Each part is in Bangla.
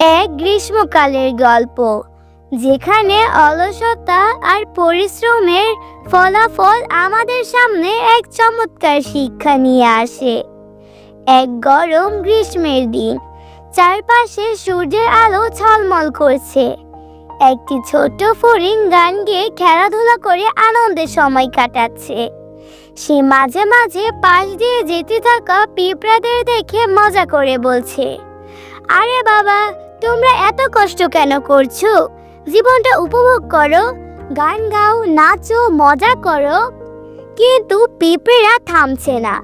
এক গ্রীষ্মকালের গল্প, যেখানে অলসতা আর পরিশ্রমের ফলাফল আমাদের সামনে এক চমৎকার শিক্ষা নিয়ে আসে। এক গরম গ্রীষ্মের দিন, চারপাশে সূর্যের আলো ঝলমল করছে। একটি ছোট্ট ফড়িং গান গেয়ে খেলাধুলা করে আনন্দের সময় কাটাচ্ছে। সে মাঝে মাঝে পাশ দিয়ে যেতে থাকা পিঁপড়াদের দেখে মজা করে বলছে, আরে বাবা তোমরা এত কষ্ট কেন করছ? জীবনটা উপভোগ করো, গান গাও, নাচো, মজা করো। কিন্তু পিঁপড়েরা থামছে না।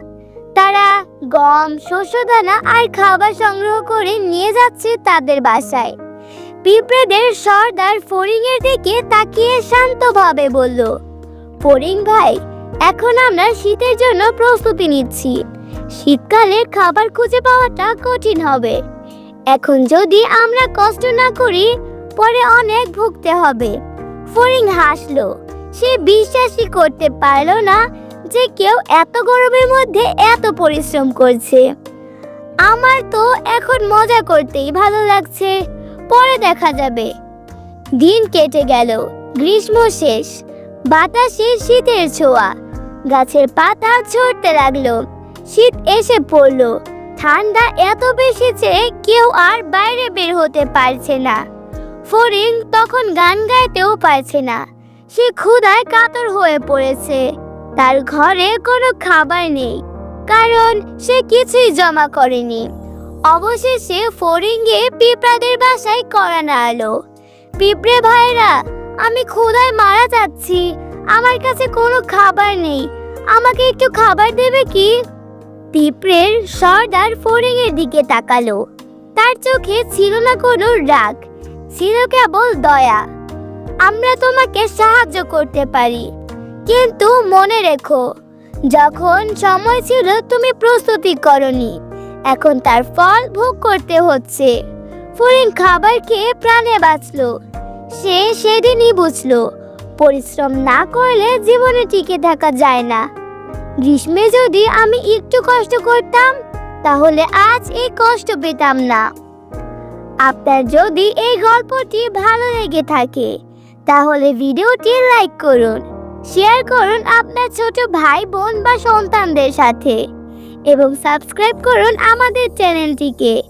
তারা গম, শস্যদানা আর খাবার সংগ্রহ করে নিয়ে যাচ্ছে তাদের বাসায়। পিঁপড়েদের সর্দার ফড়িংয়ের দিকে তাকিয়ে শান্তভাবে বলল, ফড়িং ভাই, এখন আমরা শীতের জন্য প্রস্তুতি নিচ্ছি। শীতকালে খাবার খুঁজে পাওয়াটা কঠিন হবে। এখন যদি আমরা কষ্ট না করি, পরে অনেক ভুগতে হবে। ফড়িং হাসলো। সে বিশ্বাসই করতে পারল না যে কেউ এত গরমের মধ্যে এত পরিশ্রম করছে। আমার তো এখন মজা করতেই ভালো লাগছে। পরে দেখা যাবে। দিন কেটে গেল। গ্রীষ্ম শেষ। বাতাসে শীতের ছোঁয়া। গাছের পাতা ঝরতে লাগল। শীত এসে পড়ল। ঠান্ডা এত বেশি যে কেউ আর বাইরে বের হতে পারছে না। ফরিং তখন গান গাইতেও পারছে না। সে ক্ষুধায় কাতর হয়ে পড়েছে। তার ঘরে কোনো খাবার নেই, কারণ সে কিছুই জমা করেনি। অবশেষে ফরিঙ্গে পিঁপড়াদের বাসায় করা এলো পিঁপড়ে ভাইরা আমি ক্ষুধায় মারা যাচ্ছি, আমার কাছে কোনো খাবার নেই, আমাকে একটু খাবার দেবে কি? পিঁপড়ের সর্দার ফড়িংয়ের দিকে তাকালো। তার চোখে ছিল না কোনো রাগ, ছিল কেবল দয়া। আমরা তোমাকে সাহায্য করতে পারি, কিন্তু মনে রেখো, যখন সময় ছিল তুমি প্রস্তুতি করনি, এখন তার ফল ভোগ করতে হচ্ছে। ফরিং খাবার খেয়ে প্রাণে বাঁচলো। সে সেদিনই বুঝলো, পরিশ্রম না করলে জীবনে টিকে থাকা যায় না। গ্রীষ্মে যদি আমি একটু কষ্ট করতাম, তাহলে আজ এই কষ্ট পেতাম না। আপনার যদি এই গল্পটি ভালো লেগে থাকে, তাহলে ভিডিওটি লাইক করুন, শেয়ার করুন আপনার ছোট ভাই, বোন বা সন্তানদের সাথে, এবং সাবস্ক্রাইব করুন আমাদের চ্যানেলটিকে।